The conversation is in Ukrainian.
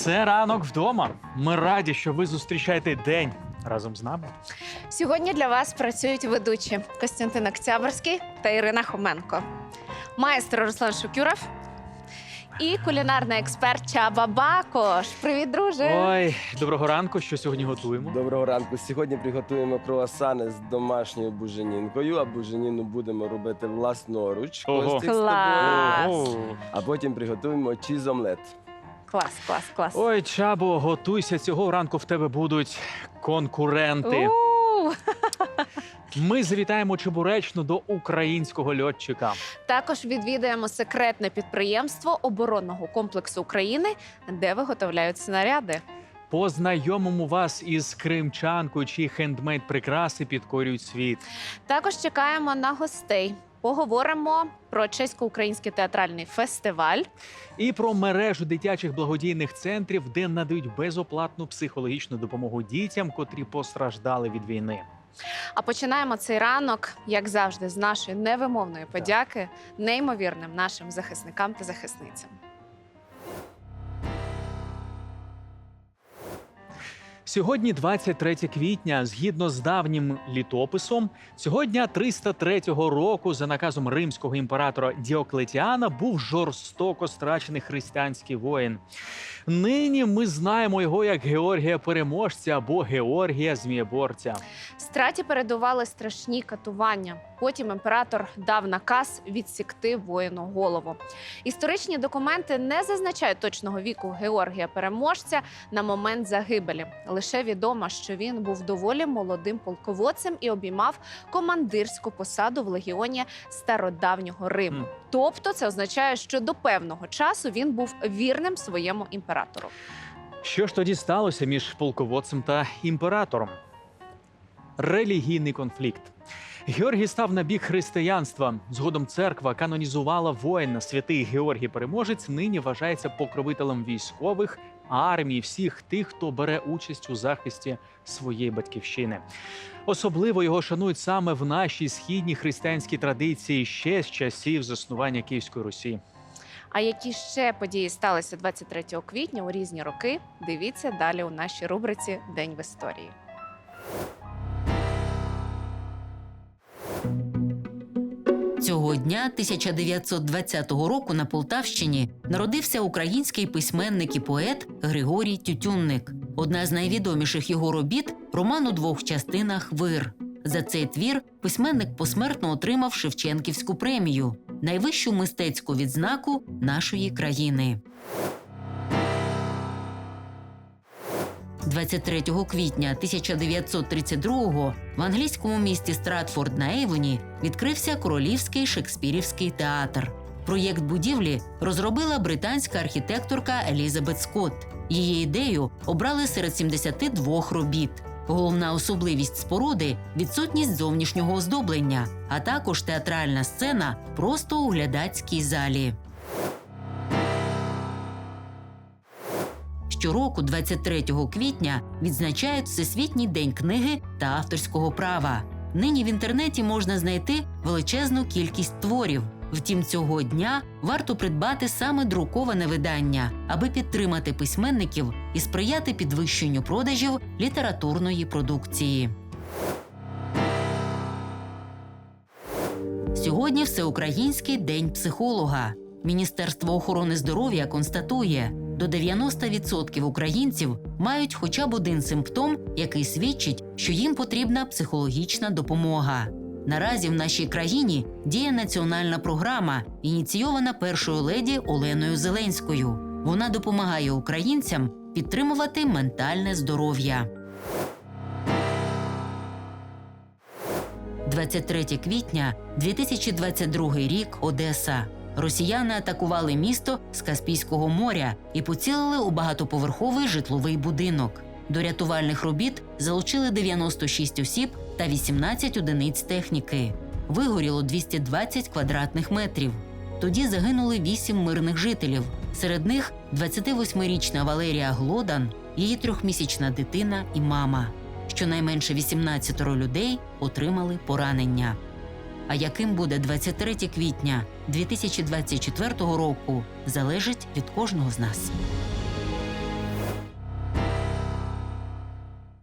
Це ранок вдома. Ми раді, що ви зустрічаєте день разом з нами. Сьогодні для вас працюють ведучі Костянтин Октябрьський та Ірина Хоменко, майстер Руслан Шукюров і кулінарний експерт Чаба Бакош. Привіт, друже! Ой, доброго ранку. Що сьогодні готуємо? Доброго ранку. Сьогодні приготуємо круасани з домашньою буженінкою, а буженіну будемо робити власноруч. Ого. Костік з тобою. Клас. А потім приготуємо чіз-омлет. Клас, клас, клас. Ой, Чабо, готуйся. Цього ранку в тебе будуть конкуренти. Ми завітаємо Чебуречну до українського льотчика. Також відвідаємо секретне підприємство оборонного комплексу України, де виготовляють снаряди. Познайомимо вас із кримчанкою, чиї хендмейд прикраси підкорюють світ. Також чекаємо на гостей. Поговоримо про чесько-український театральний фестиваль. І про мережу дитячих благодійних центрів, де надають безоплатну психологічну допомогу дітям, котрі постраждали від війни. А починаємо цей ранок, як завжди, з нашої невимовної подяки неймовірним нашим захисникам та захисницям. Сьогодні 23 квітня, згідно з давнім літописом, цього дня 303 року, за наказом римського імператора Діоклетіана, був жорстоко страчений християнський воїн. Нині ми знаємо його як Георгія Переможця або Георгія Змієборця. Страті передували страшні катування. Потім імператор дав наказ відсікти воїну голову. Історичні документи не зазначають точного віку Георгія Переможця на момент загибелі. Лише відомо, що він був доволі молодим полководцем і обіймав командирську посаду в легіоні стародавнього Риму. Тобто, це означає, що до певного часу він був вірним своєму імператору. Що ж тоді сталося між полководцем та імператором? Релігійний конфлікт. Георгій став на бік християнства. Згодом церква канонізувала воїна. Святий Георгій Переможець нині вважається покровителем військових, армії, всіх тих, хто бере участь у захисті своєї батьківщини. Особливо його шанують саме в нашій східній християнській традиції ще з часів заснування Київської Русі. А які ще події сталися 23 квітня у різні роки? Дивіться далі у нашій рубриці День в історії. Цього дня 1920 року на Полтавщині народився український письменник і поет Григорій Тютюнник. Одна з найвідоміших його робіт роман у двох частинах Вир. За цей твір письменник посмертно отримав Шевченківську премію, найвищу мистецьку відзнаку нашої країни. 23 квітня 1932-го в англійському місті Стратфорд на Ейвоні відкрився Королівський Шекспірівський театр. Проєкт будівлі розробила британська архітекторка Елізабет Скотт. Її ідею обрали серед 72 робіт. Головна особливість споруди відсутність зовнішнього оздоблення, а також театральна сцена просто у глядацькій залі. Щороку, 23 квітня, відзначають Всесвітній день книги та авторського права. Нині в інтернеті можна знайти величезну кількість творів. Втім, цього дня варто придбати саме друковане видання, аби підтримати письменників і сприяти підвищенню продажів літературної продукції. Сьогодні всеукраїнський день психолога. Міністерство охорони здоров'я констатує, до 90% українців мають хоча б один симптом, який свідчить, що їм потрібна психологічна допомога. Наразі в нашій країні діє національна програма, ініційована першою леді Оленою Зеленською. Вона допомагає українцям підтримувати ментальне здоров'я. 23 квітня 2022 рік Одеса. Росіяни атакували місто з Каспійського моря і поцілили у багатоповерховий житловий будинок. До рятувальних робіт залучили 96 осіб та 18 одиниць техніки. Вигоріло 220 квадратних метрів. Тоді загинули 8 мирних жителів. Серед них 28-річна Валерія Глодан, її трьохмісячна дитина і мама. Щонайменше 18 людей отримали поранення. А яким буде 23 квітня 2024 року, залежить від кожного з нас.